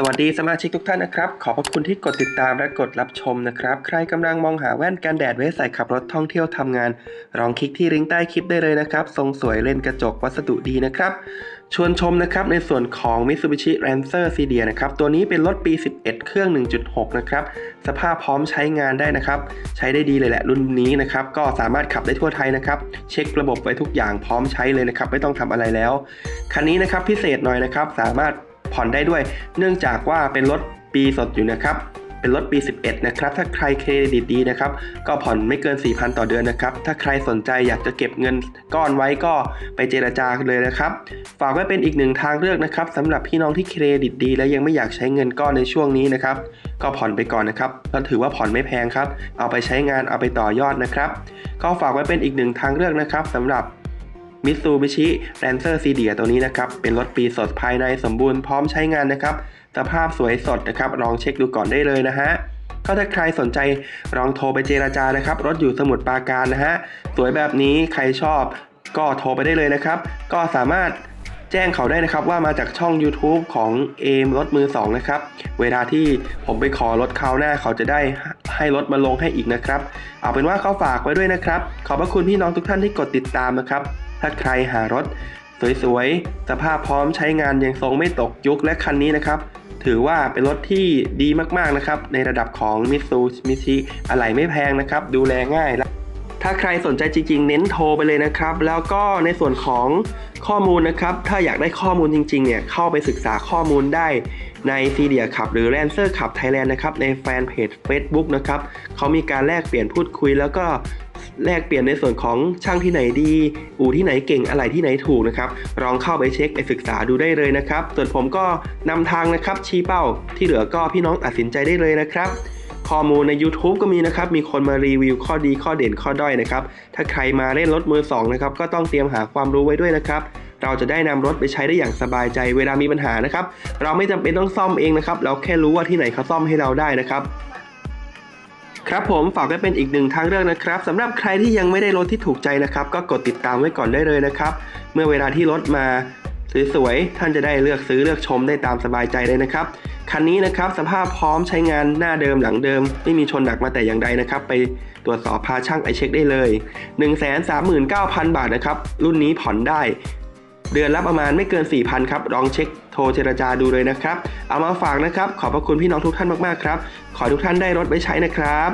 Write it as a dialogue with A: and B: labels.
A: สวัสดีสมาชิกทุกท่านนะครับ ขอบพระคุณที่กดติดตามและกดรับชมนะครับ ใครกำลังมองหาแว่นกันแดดไว้ใส่ขับรถท่องเที่ยวทำงาน ลองคลิกที่ลิงก์ใต้คลิปได้เลยนะครับ ทรงสวยเลนกระจกวัสดุดีนะครับ ชวนชมนะครับในส่วนของ Mitsubishi Lancer c d นะครับ ตัวนี้เป็นรถปี 11 เครื่อง 1.6 นะครับ สภาพพร้อมใช้งานได้นะครับ ใช้ได้ดีเลยแหละรุ่นนี้นะครับ ก็สามารถขับได้ทั่วไทยนะครับ เช็คระบบไว้ทุกอย่างพร้อมใช้เลยนะครับ ไม่ต้องทำอะไรแล้ว คันนี้นะครับพิเศษหน่อยนะครับ สามารถ ผ่อนได้ด้วย เนื่องจากว่าเป็นรถปีสดอยู่นะครับ เป็นรถปี 11 นะครับ ถ้าใครเครดิตดีนะครับ ก็ผ่อนไม่เกิน 4,000 ต่อเดือนนะครับ ถ้าใครสนใจอยากจะเก็บเงินก้อนไว้ก็ไปเจราจาเลยนะครับ ฝากไว้เป็นอีกหนึ่งทางเลือกนะครับสำหรับพี่น้องที่เครดิตดี และยังไม่อยากใช้เงินก้อนในช่วงนี้นะครับ ก็ผ่อนไปก่อนนะครับก็ถือว่าผ่อนไม่แพงครับ เอาไปใช้งานเอาไปต่อยอดนะครับ ก็ฝากไว้เป็นอีกหนึ่งทางเลือกนะครับสำหรับ มิตซูบิชิแ a นเซอร์ซีเดียตัวนี้นะครับเป็นรถปีสดภายในสมบูรณ์พร้อมใช้งานนะครับ สภาพสวยสดนะครับลองเช็คดูก่อนได้เลยนะฮะก็ถ้าใครสนใจลองโทรไปเจราจานะครับ รถอยู่สมุทรปราการนะฮะสวยแบบนี้ใครชอบก็โทรไปได้เลยนะครับ ก็สามารถแจ้งเขาได้นะครับว่ามาจากช่อง YouTube ของเอมรถมือสองนะครับ เวลาที่ผมไปขอรถคราวหน้าเขาจะได้ให้รถมาลงให้อีกนะครับ เอาเป็นว่าเขาฝากไว้ด้วยนะครับ ขอบพระคุณพี่น้องทุกท่านที่กดติดตามนะครับ ถ้าใครหารถ สวยๆ สภาพพร้อมใช้งานยังทรงไม่ตกยุคและคันนี้นะครับ ถือว่าเป็นรถที่ดีมากๆนะครับ ในระดับของมิตซูมิชิอะไหล่ไม่แพงนะครับ ดูแลง่ายและถ้าใครสนใจจริงๆ เน้นโทรไปเลยนะครับ แล้วก็ในส่วนของข้อมูลนะครับ ถ้าอยากได้ข้อมูลจริงๆ เนี่ย เข้าไปศึกษาข้อมูลได้ในซีเดียขับหรือ l a n c e r ขับ Thailand นะครับ ในแฟนเพจ Facebook นะครับเขามีการแลกเปลี่ยนพูดคุยแล้วก็ แลกเปลี่ยนในส่วนของช่างที่ไหนดี อู่ที่ไหนเก่งอะไรที่ไหนถูกนะครับลองเข้าไปเช็คไปศึกษาดูได้เลยนะครับ ส่วนผมก็นำทางนะครับชี้เป้า ที่เหลือก็พี่น้องตัดสินใจได้เลยนะครับข้อมูลใน YouTube ก็มีนะครับ มีคนมารีวิวข้อดีข้อเด่นข้อด้อยนะครับ ถ้าใครมาเล่นรถมือสองนะครับ ก็ต้องเตรียมหาความรู้ไว้ด้วยนะครับ เราจะได้นำรถไปใช้ได้อย่างสบายใจ เวลามีปัญหานะครับ เราไม่จำเป็นต้องซ่อมเองนะครับ เราแค่รู้ว่าที่ไหนเขาซ่อมให้เราได้นะครับ ครับผมฝากไว้เป็นอีกหนึ่งทางเลือกนะครับสำหรับใครที่ยังไม่ได้รถที่ถูกใจนะครับ ก็กดติดตามไว้ก่อนได้เลยนะครับ เมื่อเวลาที่รถมาสวยๆท่านจะได้เลือกซื้อเลือกชมได้ตามสบายใจเลยนะครับคันนี้นะครับสภาพพร้อมใช้งานหน้าเดิมหลังเดิม ไม่มีชนหนักมาแต่อย่างใดนะครับ ไปตรวจสอบพาช่างไอเช็คได้เลย 1 3 9 0 0 0 บาทนะครับ รุ่นนี้ผ่อนได้ เดือนละประมาณไม่เกิน 4,000 ครับ ลองเช็คโทรเจรจาดูเลยนะครับ เอามาฝากนะครับ ขอบพระคุณพี่น้องทุกท่านมากๆครับ ขอให้ทุกท่านได้รถไปใช้นะครับ